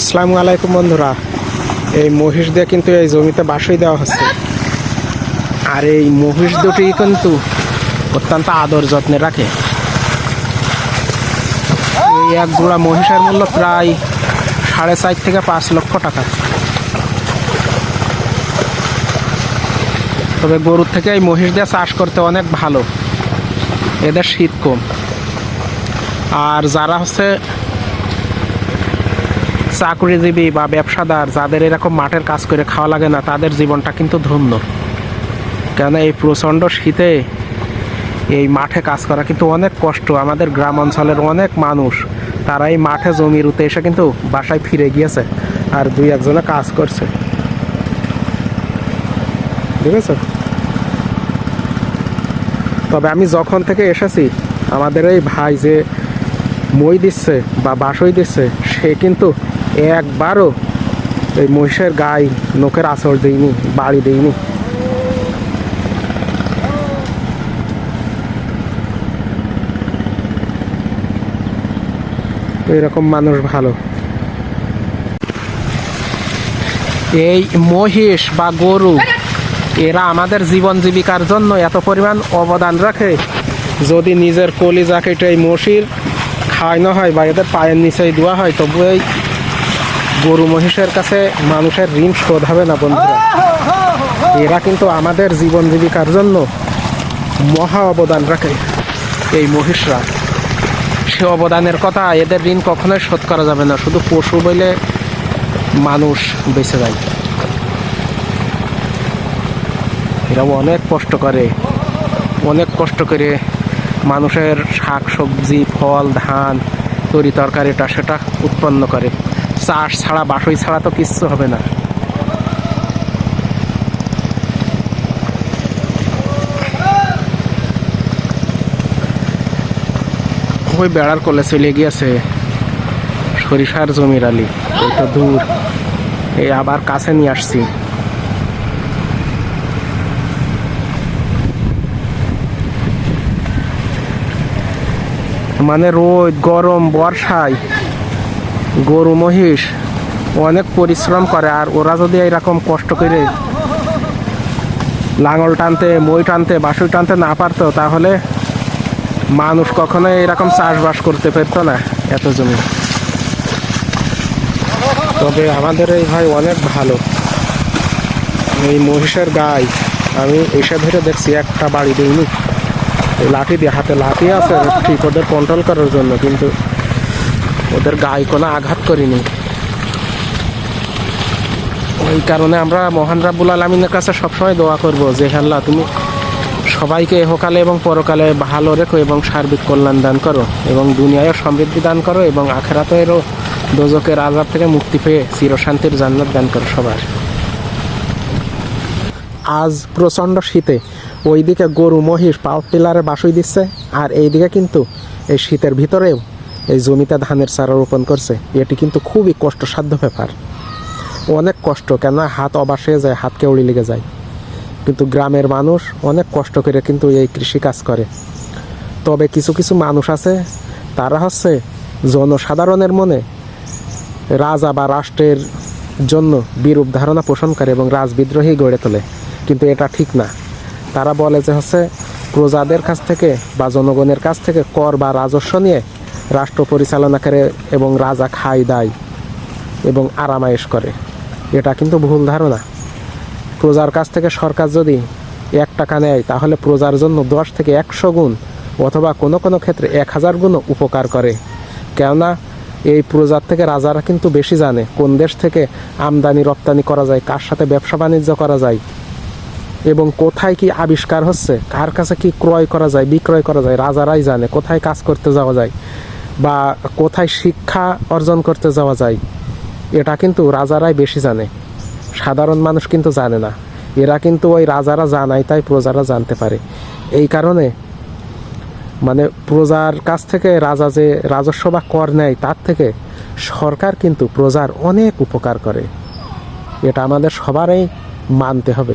আসসালামু আলাইকুম বন্ধুরা। এই মহিষ দিয়ে কিন্তু এই জমিতে বাসই দেওয়া হচ্ছে। আর এই মহিষ দুটি কিন্তু অত্যন্ত আদর যত্নে রাখে। এই এক জোড়া মহিষের মূল্য প্রায় সাড়ে চার থেকে পাঁচ লক্ষ টাকা। তবে গরুর থেকে এই মহিষ দিয়ে চাষ করতে অনেক ভালো। এদের শীত কম। আর যারা হচ্ছে চাকরিজীবী বা ব্যবসাদার যাদের এরকম মাঠের কাজ করে খাওয়া লাগে না, তাদের জীবনটা কিন্তু ধন্য। কেন এই প্রচণ্ড শীতে এই মাঠে কাজ করা কিন্তু অনেক কষ্ট। আমাদের গ্রাম অঞ্চলের অনেক মানুষ তারা এই মাঠে জমি রুতে এসে কিন্তু বাসায় ফিরে গিয়েছে আর দুই একজনে কাজ করছে। ঠিক তবে আমি যখন থেকে এসেছি, আমাদের এই ভাই যে মই দিচ্ছে বা বাসই দিচ্ছে, সে কিন্তু একবারও এই মহিষের গায়ে নোকের আচর দিইনি বাড়ি দিইনি এরকম মানুষ ভালো। এই মহিষ বা গরু, এরা আমাদের জীবন জীবিকার জন্য এত পরিমাণ অবদান রাখে, যদি নিজের কলিজা কেটে এই মহিষির খাওয়ানো হয় বা এদের পায়ের নিচেই দেওয়া হয় তবু এই গরু মহিষের কাছে মানুষের ঋণ শোধ হবে না, বন্ধুরা। এরা কিন্তু আমাদের জীবন জীবিকার জন্য মহা অবদান রাখে। এই মহিষরা, সে অবদানের কথা এদের ঋণ কখনোই শোধ করা যাবে না, শুধু পশু বলে মানুষ বেঁচে যায়। এরাও অনেক কষ্ট করে, অনেক কষ্ট করে মানুষের শাক সবজি, ফল, ধান, তরি তরকারিটা সেটা উৎপন্ন করে। চাষ ছাড়া, বাসই ছাড়া তো কিচ্ছু হবে না। ওই বেড়ার কোলে চলে গিয়েছে সরিষার জমির আলি, ওই তো দূর। এই আবার কাছে নিয়ে আসছি। মানে রোদ, গরম, বর্ষায় গরু, মহিষ অনেক পরিশ্রম করে আর ওরা যদি এরকম কষ্ট করে লাঙল টানতে, মই টানতে বাসুই টানতে না পারতো, তাহলে মানুষ কখনো এরকম চাষবাস করতে পারতো না এত জমি। তবে আমাদের এই ভাই অনেক ভালো। এই মহিষের গায়ে আমি এসে ধরে দেখছি একটা বাড়ি দিইনি লাঠি দিয়ে, হাতে লাঠি আছে ঠিক ওদের কন্ট্রোল করার জন্য, কিন্তু ওদের গায়ে কোনো আঘাত করিনি। ওই কারণে আমরা মহান রাব্বুল আলমিনের কাছে সবসময় দোয়া করব যে আল্লাহ, তুমি সবাইকে এহকালে এবং পরকালে ভালো রেখো এবং সার্বিক কল্যাণ দান করো এবং দুনিয়ায় সমৃদ্ধি দান করো এবং আখেরাতেরও দোজকের আজাব থেকে মুক্তি পেয়ে চিরশান্তির জান্নাত দান করো সবার। আজ প্রচণ্ড শীতে ওইদিকে গরু মহিষ পাওয়ার টিলারে বাসুই দিচ্ছে, আর এইদিকে কিন্তু এই শীতের ভিতরেও এই জমিতে ধানের চারা রোপণ করছে, এটি কিন্তু খুবই কষ্টসাধ্য ব্যাপার। অনেক কষ্ট কেন হাত অবাস হয়ে যায়, হাত কেউড়ি লেগে যায়। কিন্তু গ্রামের মানুষ অনেক কষ্ট করে কিন্তু এই কৃষি কাজ করে। তবে কিছু কিছু মানুষ আছে, তারা হচ্ছে জনসাধারণের মনে রাজা বা রাষ্ট্রের জন্য বিরূপ ধারণা পোষণ করে এবং রাজবিদ্রোহী গড়ে তোলে। কিন্তু এটা ঠিক না। তারা বলে যে হচ্ছে, প্রজাদের কাছ থেকে বা জনগণের কাছ থেকে কর বা রাজস্ব নিয়ে রাষ্ট্র পরিচালনা করে এবং রাজা খায় দায় এবং আরামায়েশ করে। এটা কিন্তু ভুল ধারণা। প্রজার কাছ থেকে সরকার যদি এক টাকা নেয়, তাহলে প্রজার জন্য দশ থেকে একশো গুণ অথবা কোনো কোনো ক্ষেত্রে এক হাজার গুণও উপকার করে। কেননা, এই প্রজার থেকে রাজারা কিন্তু বেশি জানে কোন দেশ থেকে আমদানি, রপ্তানি করা যায়, কার সাথে ব্যবসা বাণিজ্য করা যায় এবং কোথায় কি আবিষ্কার হচ্ছে, কার কাছে কি ক্রয় করা যায়, বিক্রয় করা যায়, রাজারাই জানে কোথায় কাজ করতে যাওয়া যায়। বা কোথায় শিক্ষা অর্জন করতে যাওয়া যায়, এটা কিন্তু রাজারাই বেশি জানে। সাধারণ মানুষ কিন্তু জানে না। এরা কিন্তু ওই রাজারা জানায়, তাই প্রজারা জানতে পারে। এই কারণে মানে প্রজার কাছ থেকে রাজা যে রাজস্ব বা কর নেয়, তার থেকে সরকার কিন্তু প্রজার অনেক উপকার করে। এটা আমাদের সবারই মানতে হবে।